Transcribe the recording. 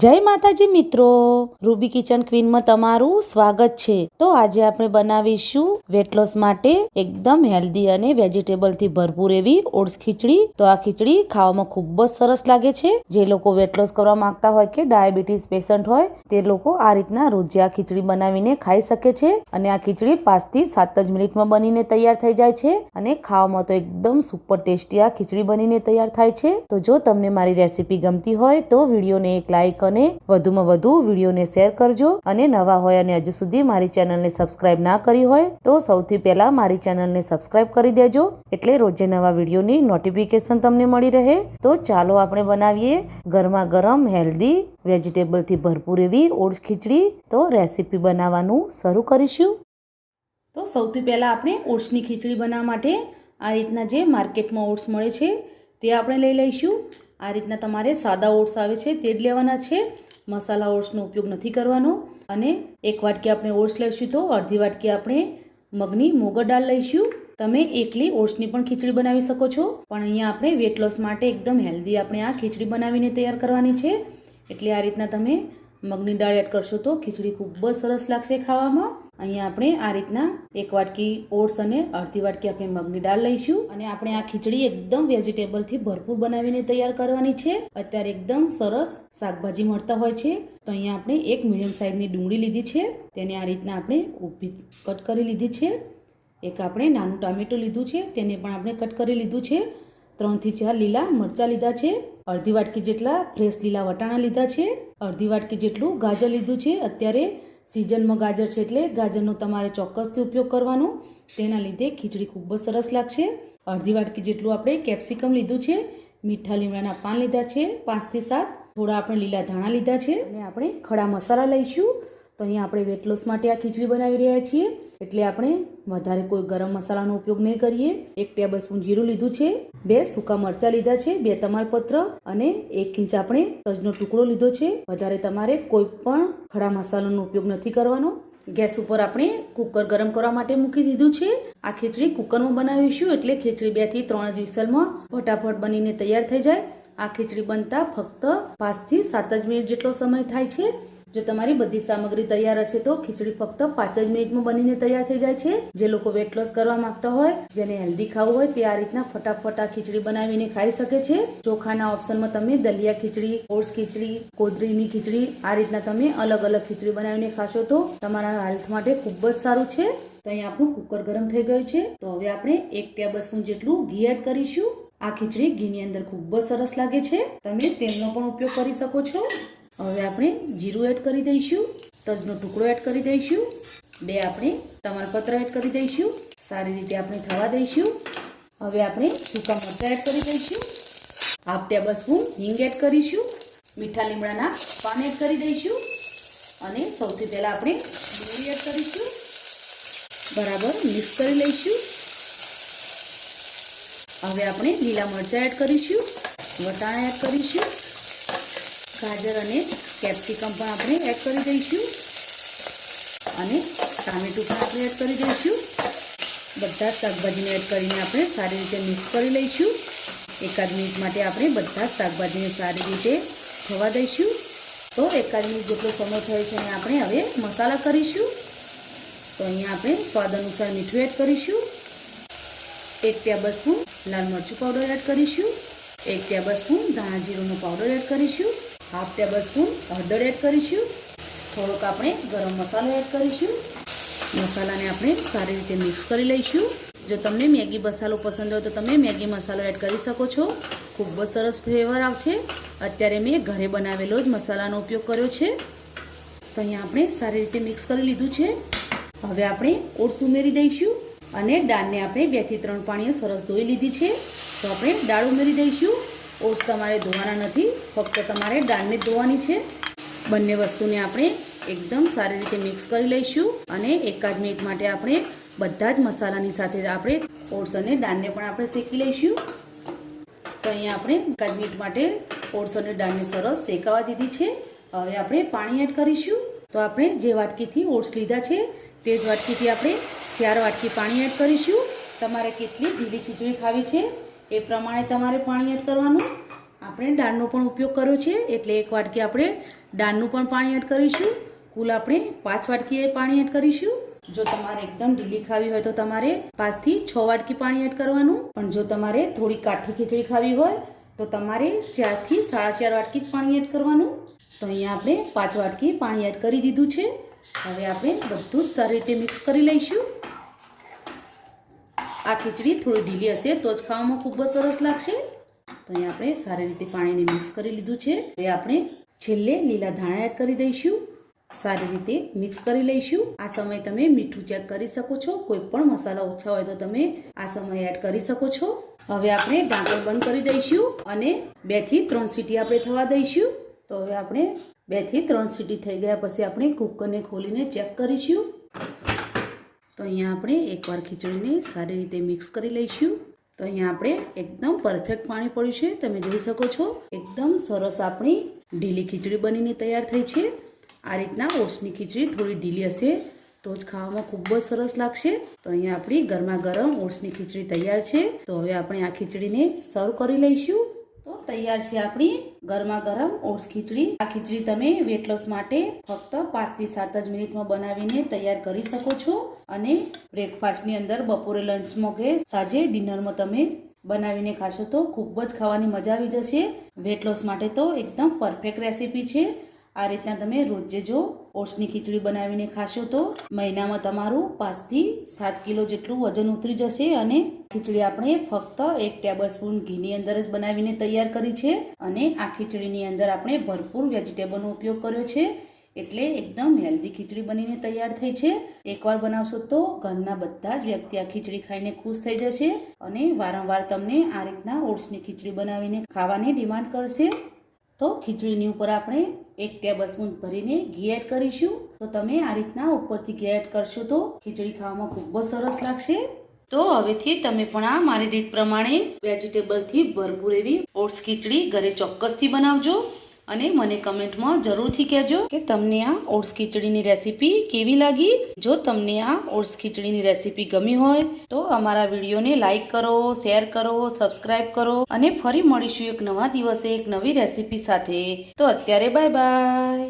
જય માતાજી મિત્રો. રૂબી કિચન ક્વીનમાં તમારું સ્વાગત છે. તો આજે આપણે બનાવીશું વેટ લોસ માટે એકદમ હેલ્ધી અને વેજીટેબલથી ભરપૂર એવી ઓટ્સ ખીચડી. તો આ ખીચડી ખાવામાં ખૂબ જ સરસ લાગે છે. જે લોકો વેટ લોસ કરવા માંગતા હોય કે ડાયાબિટીસ પેશન્ટ હોય, તે લોકો આ રીતના રોજે આ ખીચડી બનાવીને ખાઈ શકે છે અને આ ખીચડી પાંચથી સાત જ મિનિટમાં બનીને તૈયાર થઈ જાય છે અને ખાવામાં તો એકદમ સુપર ટેસ્ટી આ ખીચડી બનીને તૈયાર થાય છે. તો જો તમને મારી રેસીપી ગમતી હોય તો વિડીયોને એક લાઈક અને વધુમાં વધુ વિડીયોને શેર કરજો અને નવા હોય અને હજુ સુધી મારી ચેનલને સબસ્ક્રાઇબ ના કરી હોય તો સૌથી પહેલા મારી ચેનલને સબસ્ક્રાઇબ કરી દેજો એટલે રોજે નવા વિડીયોની નોટિફિકેશન તમને મળી રહે. તો ચાલો આપણે બનાવીએ ગરમા ગરમ હેલ્ધી વેજીટેબલથી ભરપૂર એવી ઓટ્સ ખીચડી. તો રેસીપી બનાવવાનું શરૂ કરીશું. તો સૌથી પહેલાં આપણે ઓટ્સની ખીચડી બનાવવા માટે આ રીતના જે માર્કેટમાં ઓટ્સ મળે છે તે આપણે લઈ લઈશું. આ રીતના તમારે સાદા ઓટ્સ આવે છે તે જ લેવાના છે. મસાલા ઓટ્સનો ઉપયોગ નથી કરવાનો. અને એક વાટકી આપણે ઓટ્સ લઈશું તો અડધી વાટકી આપણે મગની મોગર દાળ લઈશું. તમે એકલી ઓટ્સની પણ ખીચડી બનાવી શકો છો. પણ અહીંયા આપણે વેટ લોસ માટે એકદમ હેલ્ધી આપણે આ ખીચડી બનાવીને તૈયાર કરવાની છે. એટલે આ રીતના તમે મગની દાળ એડ કરશો તો ખીચડી ખૂબ જ સરસ લાગશે ખાવામાં. અહીંયા આપણે આ રીતના એક વાટકી ઓટ્સ અને અડધી વાટકી આપણે મગની દાળ લઈશું. અને આપણે આ ખીચડી એકદમ વેજીટેબલથી ભરપૂર બનાવીને તૈયાર કરવાની છે. અત્યારે એકદમ સરસ શાકભાજી મળતા હોય છે. તો અહીંયા આપણે એક મીડિયમ સાઇઝની ડુંગળી લીધી છે. તેને આ રીતના આપણે ઊભી કટ કરી લીધી છે. એક આપણે નાનું ટામેટું લીધું છે. તેને પણ આપણે કટ કરી લીધું છે. ત્રણથી ચાર લીલા મરચાં લીધા છે. અડધી વાટકી જેટલા ફ્રેશ લીલા વટાણા લીધા છે. અડધી વાટકી જેટલું ગાજર લીધું છે. અત્યારે સિઝનમાં ગાજર છે એટલે ગાજરનો તમારે ચોક્કસથી ઉપયોગ કરવાનો. તેના લીધે ખીચડી ખૂબ જ સરસ લાગશે. અડધી વાટકી જેટલું આપણે કેપ્સિકમ લીધું છે. મીઠા લીમડાના પાન લીધા છે. પાંચથી સાત. થોડા આપણે લીલા ધાણા લીધા છે. અને આપણે ખડા મસાલા લઈશું. તો અહીંયા આપણે વેટ લોસ માટે આ ખીચડી બનાવી રહ્યા છીએ. એટલે આપણે વધારે કોઈ ગરમ મસાલાનો ઉપયોગ નહીં કરીએ. એક ટેબલ સ્પૂન જીરું લીધું છે, બે સૂકા મરચાં લીધા છે, બે તમાલપત્ર અને એક ઇંચ આપણે તજનો ટુકડો લીધો છે. વધારે તમારે કોઈ પણ ખડા મસાલાનો ઉપયોગ નથી કરવાનો. ગેસ ઉપર આપણે કુકર ગરમ કરવા માટે મૂકી દીધું છે. આ ખીચડી કુકરમાં બનાવીશું એટલે ખીચડી બેથી ત્રણ જ વિસલમાં ફટાફટ બનીને તૈયાર થઈ જાય. આ ખીચડી બનતા ફક્ત પાંચથી સાત જ મિનિટ જેટલો સમય થાય છે. જો તમારી બધી સામગ્રી તૈયાર હશે તો ખીચડી ફક્ત પાંચ જ મિનિટમાં બનીને તૈયાર થઈ જાય છે. જે લોકો વેટ લોસ કરવા માંગતા હોય, જેને હેલ્ધી ખાવું હોય, તે આ રીતના ફટાફટ આ ખીચડી બનાવીને ખાઈ શકે છે. ચોખાના ઓપ્શનમાં તમે દલિયા ખીચડી, ઓટ્સ ખીચડી કોદરીની ખીચડી આ રીતના તમે અલગ અલગ ખીચડી બનાવીને ખાશો તો તમારા હેલ્થ માટે ખૂબ જ સારું છે. તો અહીંયા આપણું કુકર ગરમ થઈ ગયું છે. તો હવે આપણે એક ટેબલ સ્પૂન જેટલું ઘી એડ કરીશું. આ ખીચડી ઘીની અંદર ખૂબ જ સરસ લાગે છે. તમે તેલનો પણ ઉપયોગ કરી શકો છો. હવે આપણે જીરું એડ કરી દઈશું, તજનો ટુકડો એડ કરી દઈશું, બે આપણે તમાલપત્ર એડ કરી દઈશું, સારી રીતે આપણે થવા દઈશું. હવે આપણે સૂકા મરચાં એડ કરી દઈશું હાફ ટેબલ સ્પૂન હિંગ એડ કરીશું, મીઠા લીમડાના પાન એડ કરી દઈશું, અને સૌથી પહેલાં આપણે ડુંગળી એડ કરીશું. બરાબર મિક્સ કરી લઈશું. હવે આપણે લીલા મરચાં એડ કરીશું, વટાણા એડ કરીશું. ગાજર અને કેપ્સિકમ પણ આપણે એડ કરી દઈશું. અને ટામેટું પણ આપણે એડ કરી દઈશું. બધા શાકભાજીને એડ કરીને આપણે સારી રીતે મિક્સ કરી લઈશું. એકાદ મિનિટ માટે આપણે બધા શાકભાજીને સારી રીતે થવા દઈશું. તો એકાદ મિનિટ જેટલો સમય થયો છે અને આપણે હવે મસાલા કરીશું. તો અહીંયા આપણે સ્વાદ અનુસાર મીઠું એડ કરીશું. એક ટેબલ સ્પૂન લાલ મરચું પાવડર એડ કરીશું. એક ટેબલ સ્પૂન ધાણા જીરુંનો પાવડર એડ કરીશું. હાફ ટેબલ સ્પૂન હળદર એડ કરીશું. થોડોક આપણે ગરમ મસાલો એડ કરીશું. મસાલાને આપણે સારી રીતે મિક્સ કરી લઈશું. જો તમને મેગી મસાલો પસંદ હોય તો તમે મેગી મસાલો એડ કરી શકો છો. ખૂબ જ સરસ ફ્લેવર આવશે. અત્યારે મેં ઘરે બનાવેલો જ મસાલાનો ઉપયોગ કર્યો છે. તો અહીંયા આપણે સારી રીતે મિક્સ કરી લીધું છે. હવે આપણે ઓટ્સ ઉમેરી દઈશું અને દાળને આપણે બેથી ત્રણ પાણીએ સરસ ધોઈ લીધી છે. તો આપણે દાળ ઉમેરી દઈશું. ઓટ્સ તમારે ધોવાના નથી. ફક્ત તમારે દાળને ધોવાની છે. બંને વસ્તુને આપણે એકદમ સારી રીતે મિક્સ કરી લઈશું અને એકાદ મિનિટ માટે આપણે બધા જ મસાલાની સાથે આપણે ઓટ્સ અને દાળને પણ આપણે શેકી લઈશું. તો અહીંયા આપણે એકાદ મિનિટ માટે ઓટ્સ અને દાળને સરસ શેકાવા દીધી છે. હવે આપણે પાણી એડ કરીશું. તો આપણે જે વાટકીથી ઓટ્સ લીધા છે, તે જ વાટકીથી આપણે ચાર વાટકી પાણી એડ કરીશું. તમારે કેટલી ઢીલી ખીચડી ખાવી છે, એ પ્રમાણે તમારે પાણી એડ કરવાનું. આપણે દાળનો પણ ઉપયોગ કર્યો છે. એટલે એક વાટકી આપણે દાળનું પણ પાણી એડ કરીશું. કુલ આપણે પાંચ વાટકી પાણી એડ કરીશું. જો તમારે એકદમ ઢીલી ખાવી હોય તો તમારે પાંચથી છ વાટકી પાણી એડ કરવાનું. પણ જો તમારે થોડી કાઠી ખીચડી ખાવી હોય તો તમારે ચારથી સાડા ચાર વાટકી જ પાણી એડ કરવાનું. તો અહીંયા આપણે પાંચ વાટકી પાણી એડ કરી દીધું છે. હવે આપણે બધું સારી રીતે મિક્સ કરી લઈશું. આ ખીચડી થોડી ઢીલી હશે તો જ ખાવામાં ખૂબ જ સરસ લાગશે. તો અહીંયા આપણે સારી રીતે પાણીને મિક્સ કરી લીધું છે. હવે આપણે છેલ્લે લીલા ધાણા એડ કરી દઈશું. સારી રીતે મિક્સ કરી લઈશું. આ સમયે તમે મીઠું ચેક કરી શકો છો. કોઈ પણ મસાલા ઓછા હોય તો તમે આ સમયે એડ કરી શકો છો. હવે આપણે ઢાંકણ બંધ કરી દઈશું અને બેથી ત્રણ સીટી આપણે થવા દઈશું. તો હવે આપણે બેથી ત્રણ સીટી થઈ ગયા પછી આપણે કુકરને ખોલીને ચેક કરીશું. તો અહીંયા આપણે એકવાર ખીચડીને સારી રીતે મિક્સ કરી લઈશું. તો અહીંયા આપણે એકદમ પરફેક્ટ પાણી પડ્યું છે. તમે જોઈ શકો છો, એકદમ સરસ આપણી ઢીલી ખીચડી બનીને તૈયાર થઈ છે. આ રીતના ઓટ્સની ખીચડી થોડી ઢીલી હશે તો જ ખાવામાં ખૂબ જ સરસ લાગશે. તો અહીંયા આપણી ગરમા ગરમ ઓટ્સની ખીચડી તૈયાર છે. તો હવે આપણે આ ખીચડીને સર્વ કરી લઈશું. તો તૈયાર છે આપણી ગરમા ગરમ ઓટ્સ ખીચડી. આ ખીચડી તમે વેટ લોસ માટે ફક્ત પાંચથી સાત જ મિનિટમાં બનાવીને તૈયાર કરી શકો છો. અને બ્રેકફાસ્ટની અંદર બપોરે લંચમાં કે સાંજે ડિનરમાં તમે બનાવીને ખાશો તો ખૂબ જ ખાવાની મજા આવી જશે. વેટ લોસ માટે તો એકદમ પરફેક્ટ રેસીપી છે. આ રીતના તમે રોજે જો ઓટ્સની ખીચડી બનાવીને ખાશો તો મહિનામાં તમારું પાંચથી સાત કિલો જેટલું વજન ઉતરી જશે અને ખીચડી આપણે ફક્ત એક ટેબલ સ્પૂન ઘીની અંદર જ બનાવીને તૈયાર કરી છે અને આ ખીચડીની અંદર આપણે ભરપૂર વેજીટેબલનો ઉપયોગ કર્યો છે. એટલે એકદમ હેલ્ધી ખીચડી બનીને તૈયાર થઈ છે. એકવાર બનાવશો તો ઘરના બધા જ વ્યક્તિ આ ખીચડી ખાઈને ખુશ થઈ જશે અને વારંવાર તમને આ રીતના ઓટ્સની ખીચડી બનાવીને ખાવાની ડિમાન્ડ કરશે. તો ખીચડીની ઉપર આપણે એક ટેબલ ભરીને ઘી એડ કરીશું. તો તમે આ રીતના ઉપરથી ઘી એડ કરશો તો ખીચડી ખાવામાં ખૂબ જ સરસ લાગશે. તો હવેથી તમે પણ આ મારી રીત પ્રમાણે વેજીટેબલથી ભરપૂર એવી ઓટ્સ ખીચડી ઘરે ચોક્કસથી બનાવજો. અને મને કમેન્ટમાં જરૂરથી કહેજો કે તમને આ ઓટ્સ ખીચડીની રેસીપી કેવી લાગી? જો તમને આ ઓટ્સ ખીચડીની રેસીપી ગમી હોય, તો અમારા વિડીયોને લાઇક કરો, શેર કરો સબસ્ક્રાઈબ કરો અને ફરી મળીશું એક નવા દિવસે એક નવી રેસીપી સાથે. તો અત્યારે બાય બાય.